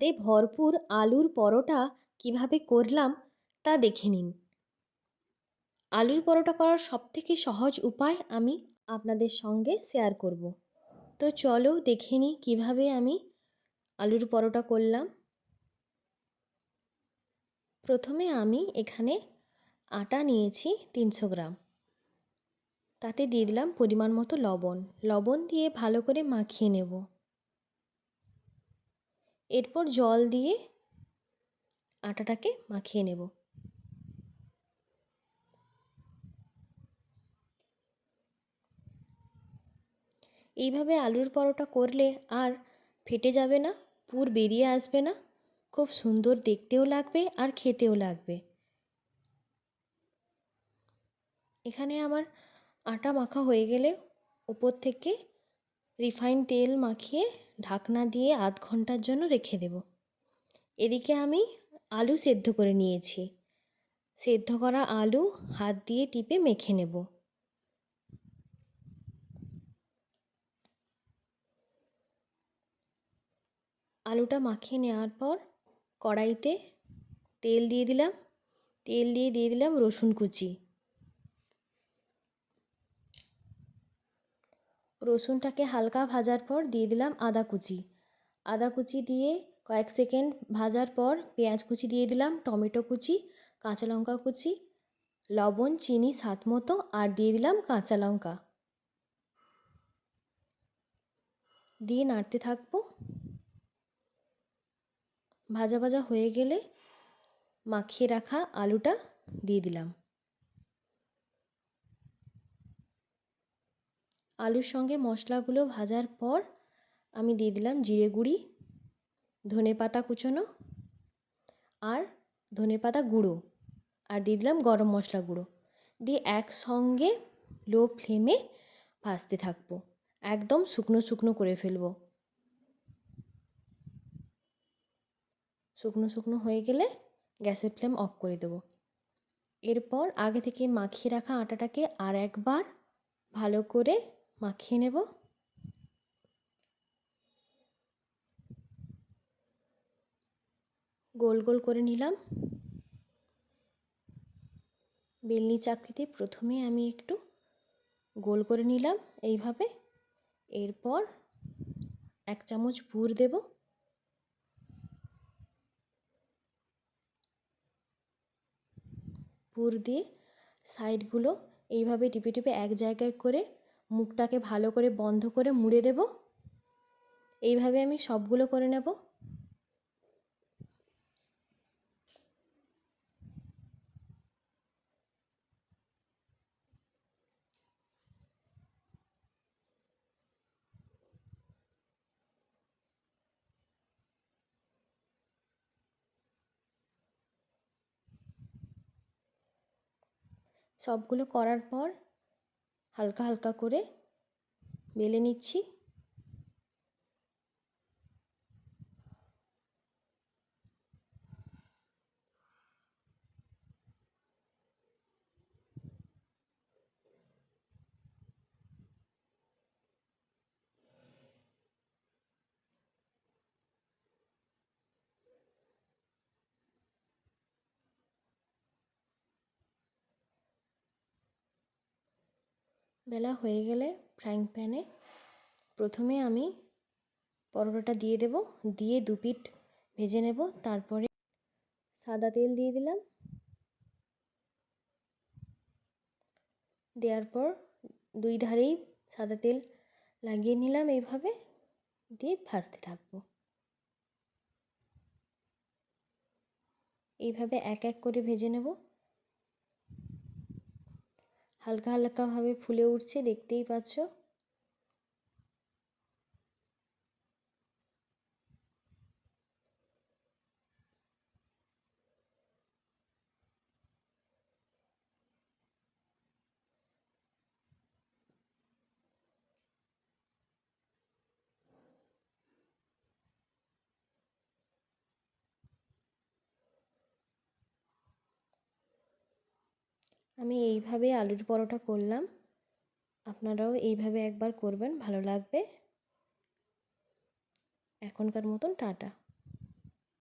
তে ভরপুর আলুর পরোটা কীভাবে করলাম তা দেখে নিন। আলুর পরোটা করার সবথেকে সহজ উপায় আমি আপনাদের সঙ্গে শেয়ার করব। তো চলো দেখে নিই কীভাবে আমি আলুর পরোটা করলাম। প্রথমে আমি এখানে আটা নিয়েছি তিনশো গ্রাম। তাতে দিয়ে দিলাম পরিমাণ মতো লবণ। লবণ দিয়ে ভালো করে মাখিয়ে নেব। এরপর জল দিয়ে আটাটাকে মাখিয়ে নেব। এইভাবে আলুর পরোটা করলে আর ফেটে যাবে না, পুর বেরিয়ে আসবে না, খুব সুন্দর দেখতেও লাগবে আর খেতেও লাগবে। এখানে আমার আটা মাখা হয়ে গেলে উপর থেকে রিফাইন তেল মাখিয়ে ঢাকনা দিয়ে আধ ঘণ্টার জন্য রেখে দেব। এদিকে আমি আলু সেদ্ধ করে নিয়েছি। সেদ্ধ করা আলু হাত দিয়ে টিপে মেখে নেব। আলুটা মাখিয়ে নেওয়ার পর কড়াইতে তেল দিয়ে দিলাম। তেল দিয়ে দিয়ে দিলাম রসুন কুচি। রসুনটাকে হালকা ভাজার পর দিয়ে দিলাম আদা কুচি। আদা কুচি দিয়ে কয়েক সেকেন্ড ভাজার পর পেঁয়াজ কুচি দিয়ে দিলাম, টমেটো কুচি, কাঁচা লঙ্কা কুচি, লবণ, চিনি, স্বাদ মতো, আর দিয়ে দিলাম কাঁচা লঙ্কা। দিয়ে নাড়তে থাকব। ভাজা ভাজা হয়ে গেলে মাখিয়ে রাখা আলুটা দিয়ে দিলাম। আলুর সঙ্গে মশলাগুলো ভাজার পর আমি দিয়ে দিলাম জিরে গুঁড়ি, ধনে পাতা কুচোনো আর ধনে পাতা গুঁড়ো আর দিয়ে দিলাম গরম মশলা গুঁড়ো। দিয়ে একসঙ্গে লো ফ্লেমে ভাজতে থাকব। একদম শুকনো শুকনো করে ফেলব। শুকনো শুকনো হয়ে গেলে গ্যাসের ফ্লেম অফ করে দেবো। এরপর আগে থেকে মাখিয়ে রাখা আটাটাকে আর একবার ভালো করে মাখিয়ে নেব। গোল গোল করে নিলাম। বেলনি চাকতিতে প্রথমে আমি একটু গোল করে নিলাম এইভাবে। এরপর এক চামচ পুর দেব। পুর দিয়ে সাইডগুলো এইভাবে টিপে টিপে এক জায়গায় করে মুখটাকে ভালো করে বন্ধ করে মুড়ে দেব। এইভাবে আমি সবগুলো করে নেব। সবগুলো করার পর হালকা হালকা করে বেলে নিচ্ছি। বেলা হয়ে গেলে ফ্রাইং প্যানে প্রথমে আমি পরোটাটা দিয়ে দেব, দিয়ে দু পিঠ ভেজে নেব, তারপরে সাদা তেল দিয়ে দিলাম। দেওয়ার পর দুই ধারেই সাদা তেল লাগিয়ে নিলাম এইভাবে দিয়ে ভাজতে থাকব। এইভাবে এক এক করে ভেজে নেব। হালকা হালকাভাবে ফুলে উঠছে দেখতেই পাচ্ছ। আমি এইভাবে আলুর পরোটা করলাম। আপনারাও এইভাবে একবার করবেন ভালো লাগবে। এখনকার মতন টাটা।